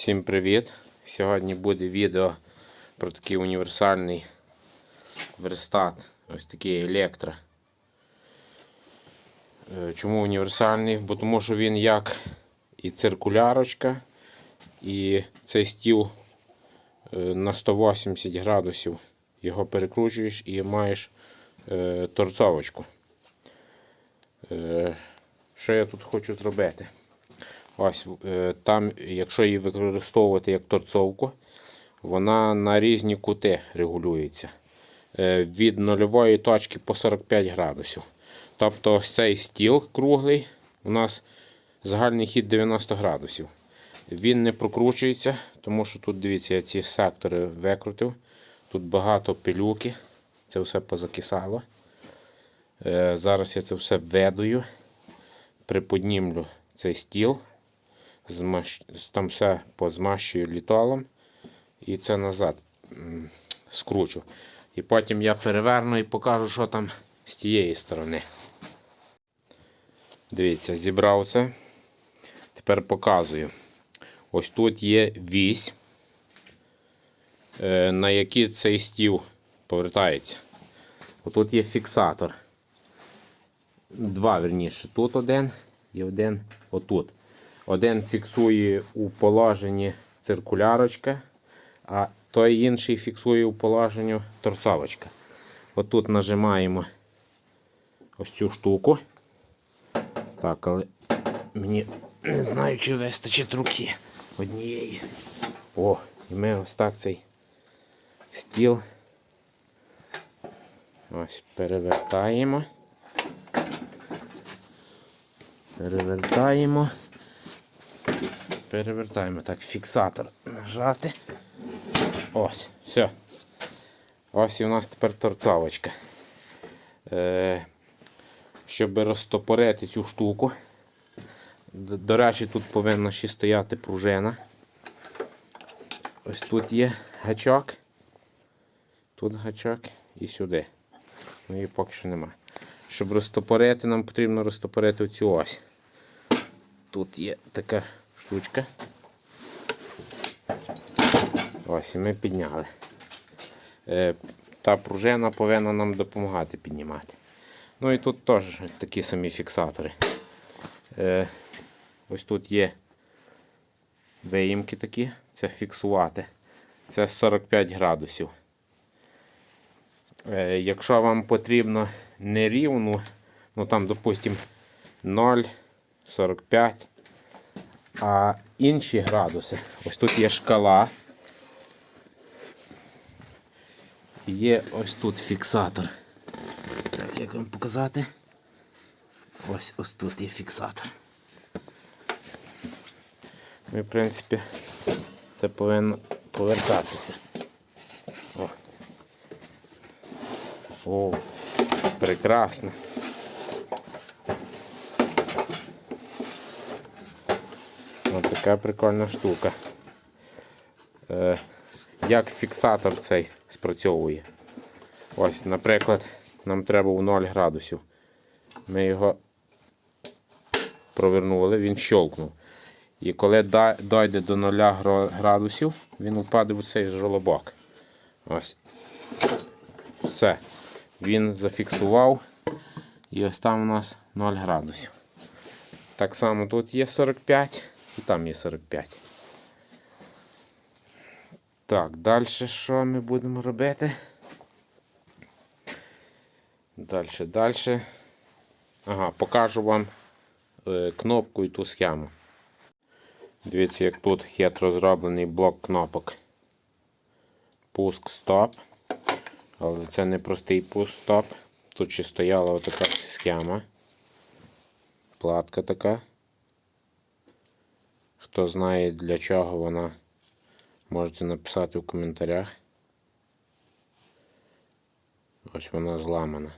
Всім привіт! Сьогодні буде відео про такий універсальний верстат. Ось такий електро. Е, Чому універсальний? Бо тому що він як і циркулярочка, і цей стіл е, на 180 градусів. Його перекручуєш і маєш е, торцовочку. Що я тут хочу зробити? Ось е, там, якщо її використовувати як торцовку, вона на різні кути регулюється. Е, Від нульової точки по 45 градусів. Тобто цей стіл круглий у нас загальний хід 90 градусів. Він не прокручується, тому що тут, дивіться, я ці сектори викрутив. Тут багато пилюки. Це все позакисало. Е, Зараз я це все ведую, приподнімлю цей стіл. Там все позмащую літолом і це назад скручу. І потім я переверну і покажу, що там з тієї сторони. Дивіться, зібрав це. Тепер показую. Ось тут є вісь, е, на який цей стіл повертається. Отут є фіксатор. Два, верніше, тут один і один отут. Один фіксує у положенні циркулярочка, а той інший фіксує у положенні торцовочка. Отут нажимаємо ось цю штуку. Так, але мені не знаю, чи вистачить руки однієї. О, і ми ось так цей стіл. Ось перевертаємо. Перевертаємо. Перевертаємо так, фіксатор нажати. Ось, все. Ось і у нас тепер торцовочка. Е, щоб розтопорити цю штуку. До речі, тут повинна ще стояти пружина. Ось тут є гачок. Тут гачок і сюди. Ну її поки що немає. Щоб розтопорити, нам потрібно розтопорити цю ось. Тут є така штучка. Ось і ми підняли. Е, та пружина повинна нам допомагати піднімати. Ну і тут теж такі самі фіксатори. Е, ось тут є виїмки такі, це фіксувати. Це 45 градусів. Е, якщо вам потрібно нерівну, ну там, допустимо, 0,45, а інші градуси. Ось тут є шкала. Є ось тут фіксатор. Так, як вам показати? Ось ось тут є фіксатор. І, в принципі, це повинно повертатися. О, О прекрасно. Ось така прикольна штука. Е, як фіксатор цей спрацьовує. Ось, наприклад, нам треба у 0 градусів. Ми його провернули, він щолкнув. І коли дойде до 0 градусів, він упаде в цей жолобок. Ось. Все. Він зафіксував. І ось там у нас 0 градусів. Так само тут є 45 і там є 45. Так, далі що ми будемо робити? Далі, далі. Ага, покажу вам е, кнопку і ту схему. Дивіться, як тут хитро зроблений блок кнопок. Пуск стоп. Але це не простий пуск стоп. Тут ще стояла отака схема. Платка така. Хто знає для чого вона, можете написати в коментарях. Ось вона зламана.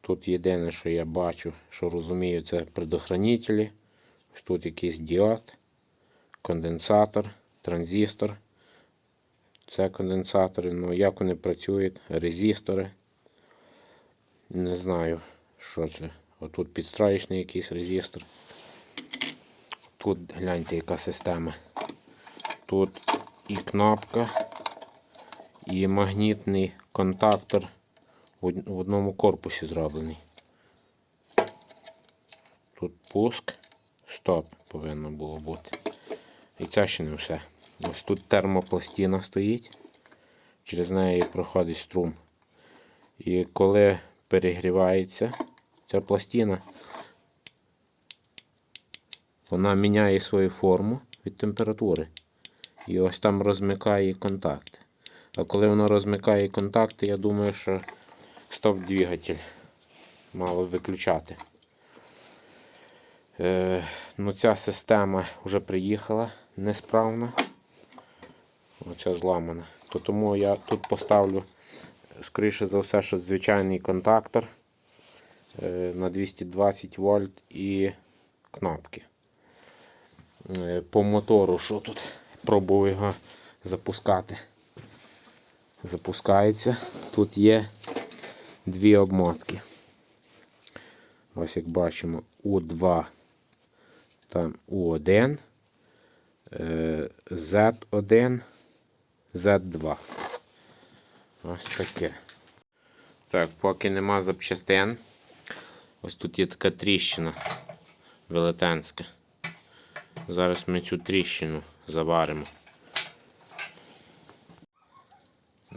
Тут єдине, що я бачу, що розумію, це предохранителі. Ось тут якийсь діод, конденсатор, транзистор. Це конденсатори, ну як вони працюють, резистори. Не знаю, що це. Отут підстроєчний якийсь резистор. Тут гляньте, яка система. Тут і кнопка, і магнітний контактор в одному корпусі зроблений. Тут пуск, стоп повинно було бути. І це ще не все. Ось тут термопластина стоїть, через неї проходить струм. І коли перегрівається ця пластина, вона міняє свою форму від температури. І ось там розмикає контакти. А коли воно розмикає контакти, я думаю, що стоп-двигатель мало виключати. Е, ну, ця система вже приїхала несправна. Оця зламана. То тому я тут поставлю, скоріше за все, що звичайний контактор е, на 220 вольт і кнопки. Е, По мотору, що тут? Пробую його запускати. Запускається. Тут є дві обмотки. Ось як бачимо, У2, там У1, е, Z1, Z2. Ось таке. Так, поки нема запчастин. Ось тут є така тріщина велетенська. Зараз ми цю тріщину заваримо.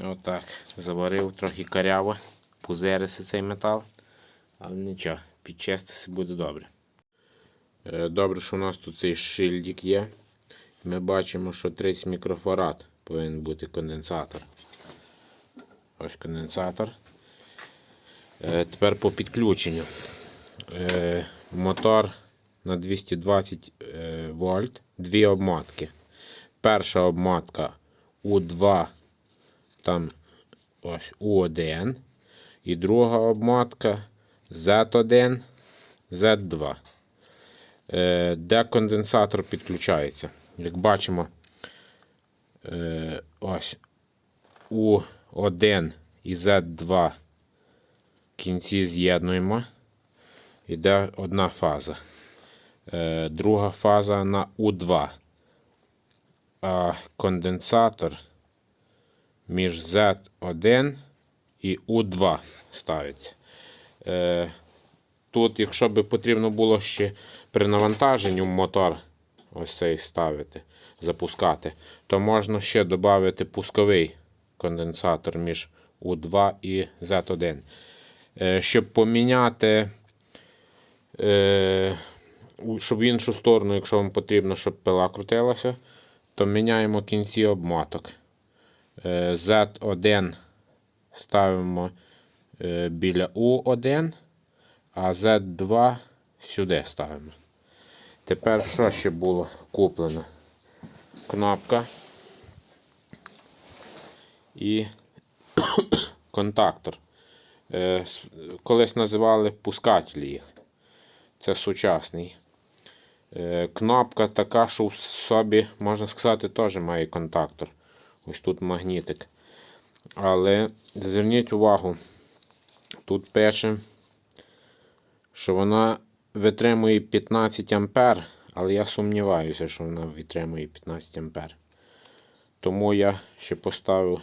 Отак. Заварив трохи каряво, пузериси цей метал, але нічого, підчистити буде добре. Е, Добре, що у нас тут цей шильдик є. Ми бачимо, що 30 мікрофарад повинен бути конденсатор. Ось конденсатор. Е, Тепер по підключенню. Е, Мотор на 220 е, вольт, дві обмотки. Перша обмотка У2, там ось У1. І друга обмотка Z1, Z2. Е, Де конденсатор підключається. Як бачимо, е, ось У1 і Z2 кінці з'єднуємо. Іде одна фаза. Е, Друга фаза на У2. А конденсатор між Z1 і У2 ставиться. Е, Тут, якщо би потрібно було ще при навантаженні мотор ось цей ставити, запускати, то можна ще додати пусковий конденсатор між У2 і Z1. Е, Щоб поміняти, щоб в іншу сторону, якщо вам потрібно, щоб пила крутилася, то міняємо кінці обмоток. Е, Z1 ставимо е, біля U1, а Z2 сюди ставимо. Тепер що ще було куплено? Кнопка і контактор. Е, Колись називали пускателі їх. Це сучасний. Е, Кнопка така, що в собі, можна сказати, теж має контактор. Ось тут магнітик. Але зверніть увагу, тут пише, що вона витримує 15 ампер, але я сумніваюся, що вона витримує 15 ампер. Тому я ще поставив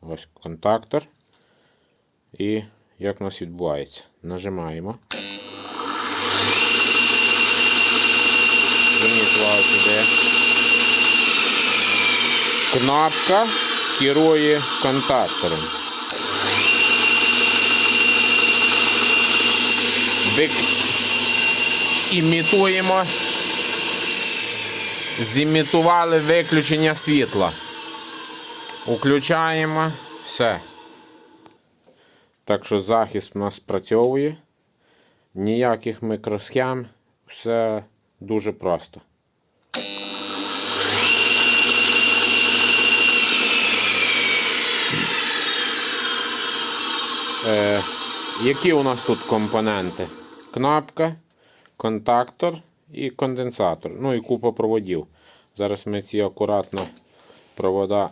ось контактор. І як у нас відбувається? Нажимаємо. Увагу сюди. Кнопка керує контактором. Вик... Імітуємо. Зімітували виключення світла. Включаємо. Все. Так що захист у нас спрацьовує. Ніяких мікросхем. Все дуже просто. Е, які у нас тут компоненти? Кнопка, контактор і конденсатор. Ну і купа проводів. Зараз ми ці акуратно провода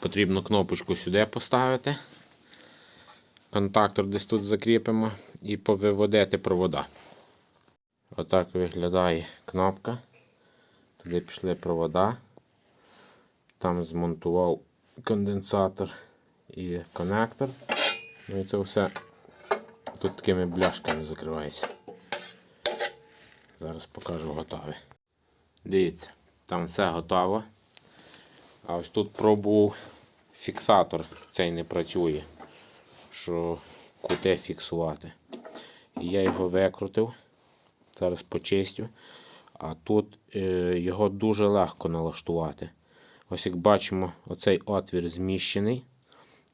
потрібно кнопочку сюди поставити. Контактор десь тут закріпимо і повиводити провода. Отак виглядає кнопка. Туди пішли провода. Там змонтував конденсатор і коннектор. Ну і це все тут такими бляшками закривається. Зараз покажу готове. Дивіться, там все готово. А ось тут пробував фіксатор, цей не працює, що куте фіксувати. І я його викрутив. Зараз почистю. А тут е, його дуже легко налаштувати. Ось як бачимо, оцей отвір зміщений.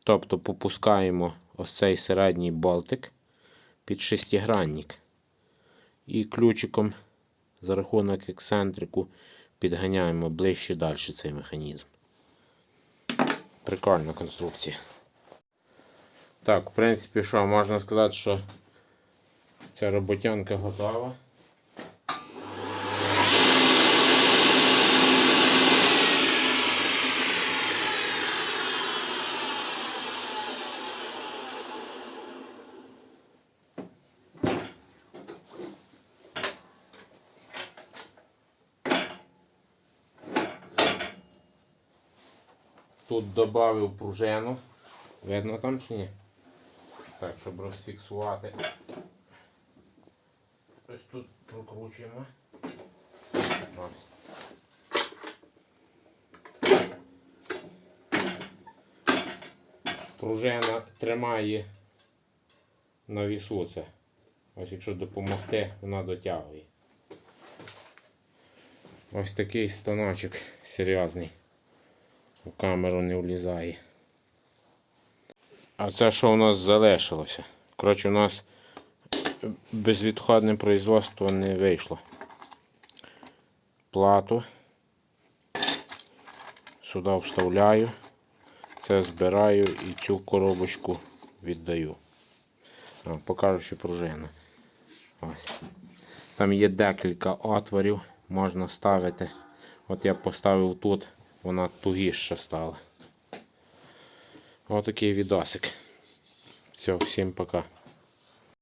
Тобто попускаємо ось цей середній болтик під шестигранник. І ключиком за рахунок ексцентрику підганяємо ближче далі цей механізм. Прикольна конструкція. Так, в принципі, що, можна сказати, що ця роботянка готова. Тут додав пружину. Видно там чи ні? Так, щоб розфіксувати. Ось тут прокручуємо. Ось. Пружина тримає на вісу це. Ось якщо допомогти, вона дотягує. Ось такий станочок серйозний. У камеру не влізає. А це що у нас залишилося? Коротше, у нас безвідходне производство не вийшло. Плату. Сюди вставляю. Це збираю і цю коробочку віддаю. Покажу ще пружину. Ось. Там є декілька отворів, можна ставити. От я поставив тут, вона тугіша стала. Отакий відосик. Все, всім пока.